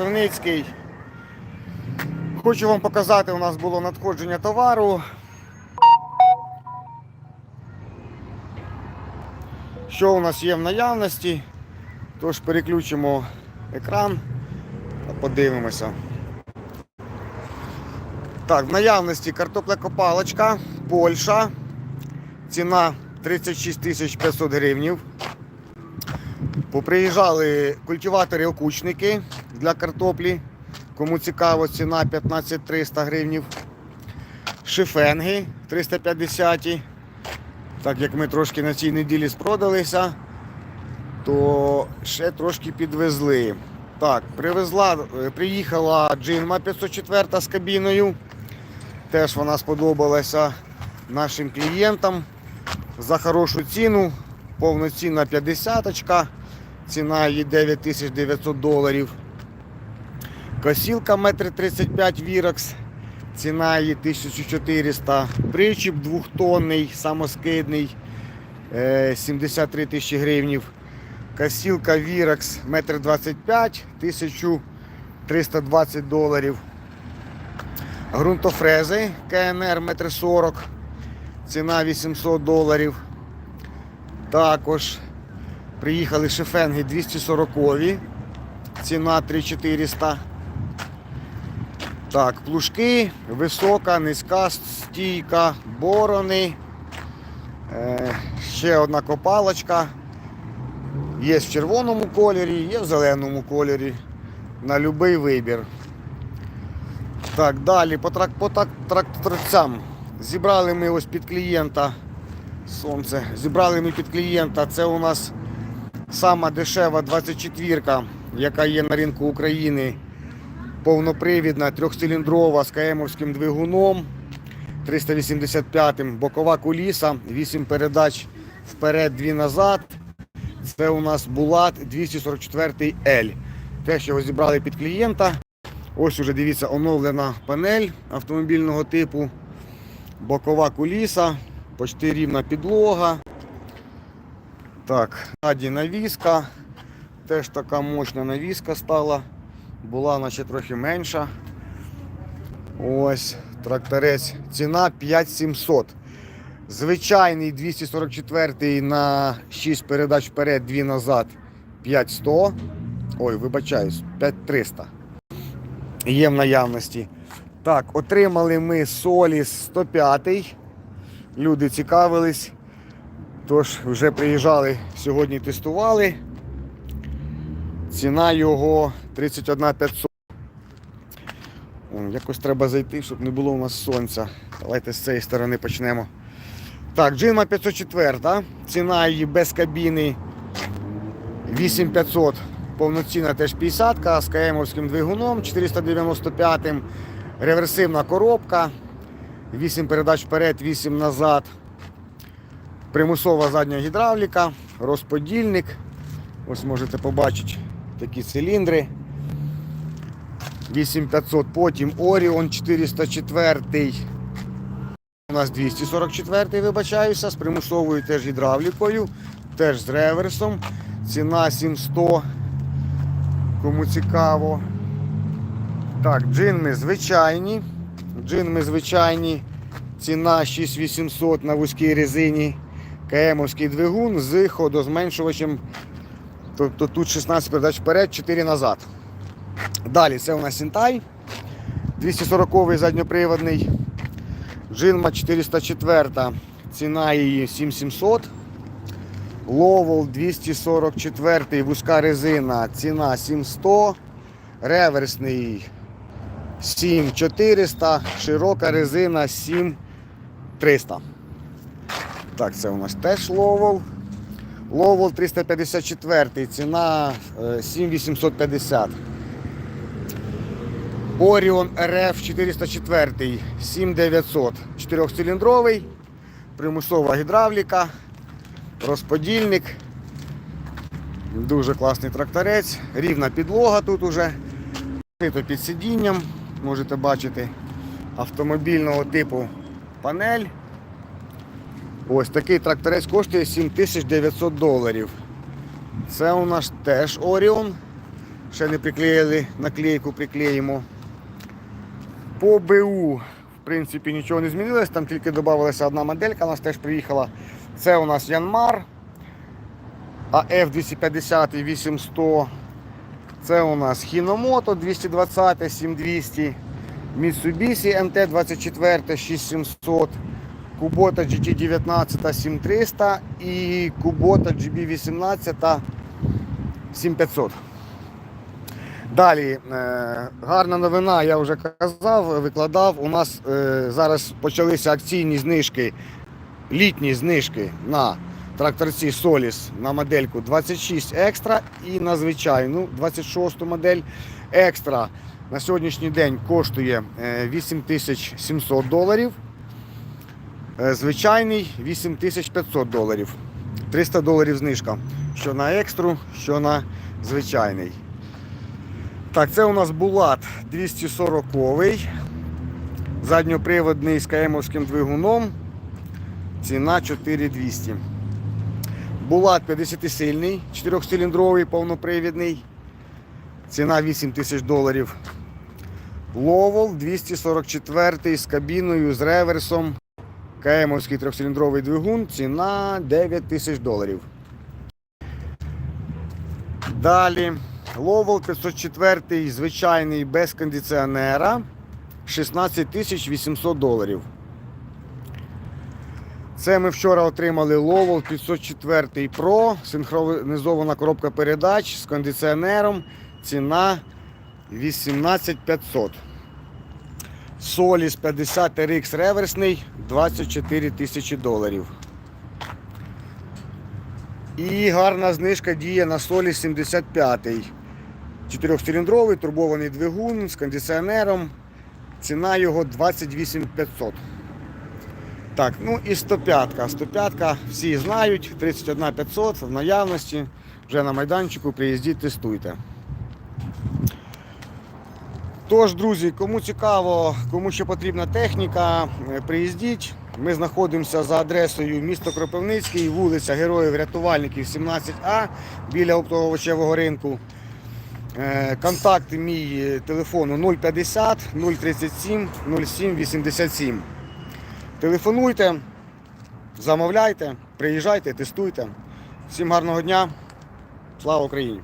Кропивницький. Хочу вам показати, у нас було надходження товару. Що у нас є в наявності. Тож переключимо екран та подивимося. Так, в наявності картоплекопалочка, Польща. Ціна 36 тисяч 500 гривнів. Поприїжджали культиватори-окучники для картоплі. Кому цікаво, ціна 15 300 гривнів. Шифенги 350. Так як ми трошки на цій неділі спродалися, то ще трошки підвезли. Так, привезла, е, приїхала джинма 504 з кабіною. Теж вона сподобалася нашим клієнтам за хорошу ціну. Повноцінна 50 ціна її 9900 доларів. Косілка 1,35 Віракс, ціна її 1400. Причіп двохтонний, самоскидний, е, 73 тисячі гривнів. Косілка Віракс 1,25 1320 доларів. Грунтофрези КНР 1,40 м, ціна 800 доларів. Також приїхали шефенги 240 ціна 3400. Так, плужки, висока, низька, стійка, борони. Е, ще одна копалочка. Є в червоному кольорі, є в зеленому кольорі. На будь-який вибір. Так, далі по, трак, по так, тракторцям. Зібрали ми ось під клієнта. Сонце. Зібрали ми під клієнта. Це у нас сама дешева 24-ка, яка є на ринку України. Повнопривідна, трьохциліндрова з КМовським двигуном 385-м. Бокова куліса, 8 передач вперед, 2 назад. Це у нас Булат 244 L. Те, що його зібрали під клієнта. Ось уже дивіться, оновлена панель автомобільного типу. Бокова куліса, почти рівна підлога. Так, ззаді навіска. Теж така мощна навіска стала. Була наче трохи менша. Ось, тракторець. Ціна 5700. Звичайний 244 на 6 передач вперед, 2 назад 5100. Ой, вибачаюсь, 5300. Є в наявності. Так, отримали ми Соліс 105. Люди цікавились. Тож вже приїжджали сьогодні, тестували. Ціна його 31 500. О, Якось треба зайти, щоб не було у нас сонця. Давайте з цієї сторони почнемо. Так, Джинма 504, ціна її без кабіни 8500. Повноцінна теж 50 з КМовським двигуном 495 реверсивна коробка. 8 передач вперед, 8 назад. Примусова задня гідравліка, розподільник. Ось можете побачити такі циліндри. 8500, потім Orion 404. У нас 244 вибачаюся, з примусовою теж гідравлікою, теж з реверсом. Ціна 700. Кому цікаво. Так, джинми звичайні. Джинми звичайні. Ціна 6800 на вузькій резині. КМовський двигун з ходозменшувачем. Тобто тут 16 передач вперед, 4 назад. Далі це у нас Сінтай. 240-й задньоприводний. Джинма 404. Ціна її 7700. Ловол 244 вузька резина, ціна 700, реверсний 7400, широка резина 7300. Так, це у нас теж ловол. Ловол 354, ціна е, 7850. Orion RF 404, 7900, 4-циліндровий, примусова гідравліка розподільник. Дуже класний тракторець, рівна підлога тут уже. Під сидінням, можете бачити автомобільного типу панель. Ось такий тракторець коштує 7900 доларів. Це у нас теж Orion Ще не приклеїли, наклейку приклеїмо. По БУ, в принципі, нічого не змінилось, там тільки додавалася одна моделька, у нас теж приїхала. Це у нас Янмар АФ 250 і 8100. Це у нас Hinomoto 220 7200, Mitsubishi MT24 6700, Kubota GT19 7300 і Kubota GB18 7500. Далі, е, гарна новина, я вже казав, викладав. У нас е, зараз почалися акційні знижки, літні знижки на тракторці Solis на модельку 26 екстра і на звичайну 26 модель екстра на сьогоднішній день коштує е, 8700 доларів. Е, Звичайний 8500 доларів. 300 доларів знижка. Що на екстру, що на звичайний. Так, це у нас Булат 240 задньоприводний з КМовським двигуном. Ціна 4200. Булат 50-сильний, 4-циліндровий, повнопривідний. Ціна 8 тисяч доларів. Ловол 244 з кабіною, з реверсом. КМовський трьохциліндровий двигун. Ціна 9 тисяч доларів. Далі. Ловол 504 звичайний без кондиціонера 16 тисяч 800 доларів. Це ми вчора отримали Lowell 504 Pro, синхронізована коробка передач з кондиціонером. Ціна 18500. Solis 50 RX реверсний 24 тисячі доларів. І гарна знижка діє на Solis 75. Чотирьохциліндровий турбований двигун з кондиціонером. Ціна його 28 500. Так, ну і 105. 105 всі знають, 31 500 в наявності. Вже на майданчику приїздіть, тестуйте. Тож, друзі, кому цікаво, кому ще потрібна техніка, е, приїздіть. Ми знаходимося за адресою місто Кропивницький, вулиця Героїв Рятувальників 17А біля оптово-овочевого ринку. Е, Контакт мій е, телефону 050 037 07 87. Телефонуйте, замовляйте, приїжджайте, тестуйте. Всім гарного дня. Слава Україні!